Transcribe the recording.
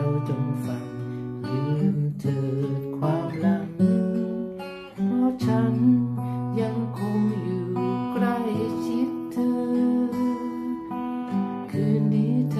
สิเจ้าจงฟังลืมเถิดความหลัง เพราะฉันยังคงอยู่ใกล้ชิดเธอ คืนนี้เธอ